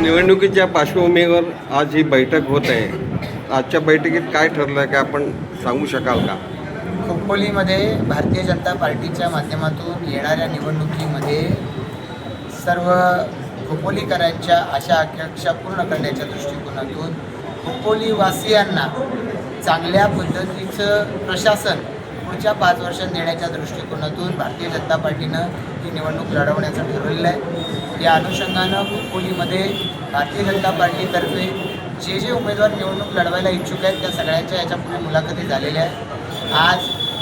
निवडणुकीच्या पार्श्वभूमीवर आज ही बैठक होत आहे. आजच्या बैठकीत काय ठरलं आहे का आपण सांगू शकाल का? खोपोलीमध्ये भारतीय जनता पार्टीच्या माध्यमातून येणाऱ्या निवडणुकीमध्ये सर्व खोपोलीकरांच्या आशा आकांक्षा पूर्ण करण्याच्या दृष्टिकोनातून खोपोलीवासियांना चांगल्या पद्धतीचं प्रशासन पुढच्या पाच वर्षात देण्याच्या दृष्टिकोनातून भारतीय जनता पार्टीनं ही निवडणूक लढवण्याचं ठरवलेलं आहे. या अनुषंगानं खोपोलीमध्ये भारतीय जनता पार्टीतर्फे जे जे उमेदवार निवडणूक लढवायला इच्छुक आहेत त्या सगळ्यांच्या याच्यापूर्वी मुलाखती झालेल्या आहेत. आज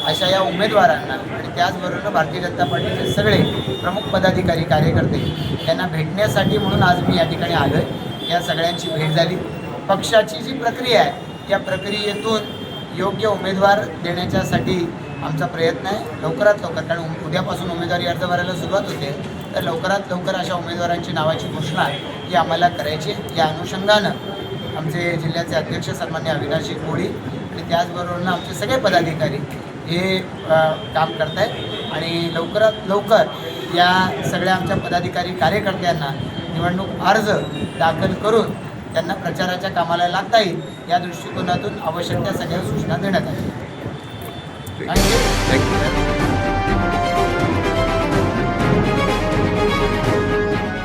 अशा या उमेदवारांना आणि त्याचबरोबर भारतीय जनता पार्टीचे सगळे प्रमुख पदाधिकारी कार्यकर्ते त्यांना भेटण्यासाठी म्हणून आज मी या ठिकाणी आलो आहे या सगळ्यांची भेट झाली. पक्षाची जी प्रक्रिया आहे त्या प्रक्रियेतून योग्य उमेदवार देण्याच्यासाठी आमचा प्रयत्न आहे लवकरात लवकर कारण उद्यापासून उमेदवारी अर्ज भरायला सुरुवात होते तर लवकरात लवकर अशा उमेदवारांची नावाची घोषणा ही आम्हाला करायची आहे. या अनुषंगानं आमचे जिल्ह्याचे अध्यक्ष सन्मान्य अविनाशी कोळी आणि त्याचबरोबर आमचे सगळे पदाधिकारी हे काम करत आहेत आणि लवकरात लवकर या सगळ्या आमच्या पदाधिकारी कार्यकर्त्यांना निवडणूक अर्ज दाखल करून त्यांना प्रचाराच्या कामाला लागता येईल या दृष्टिकोनातून आवश्यक त्या सगळ्या सूचना देण्यात आल्या. आणि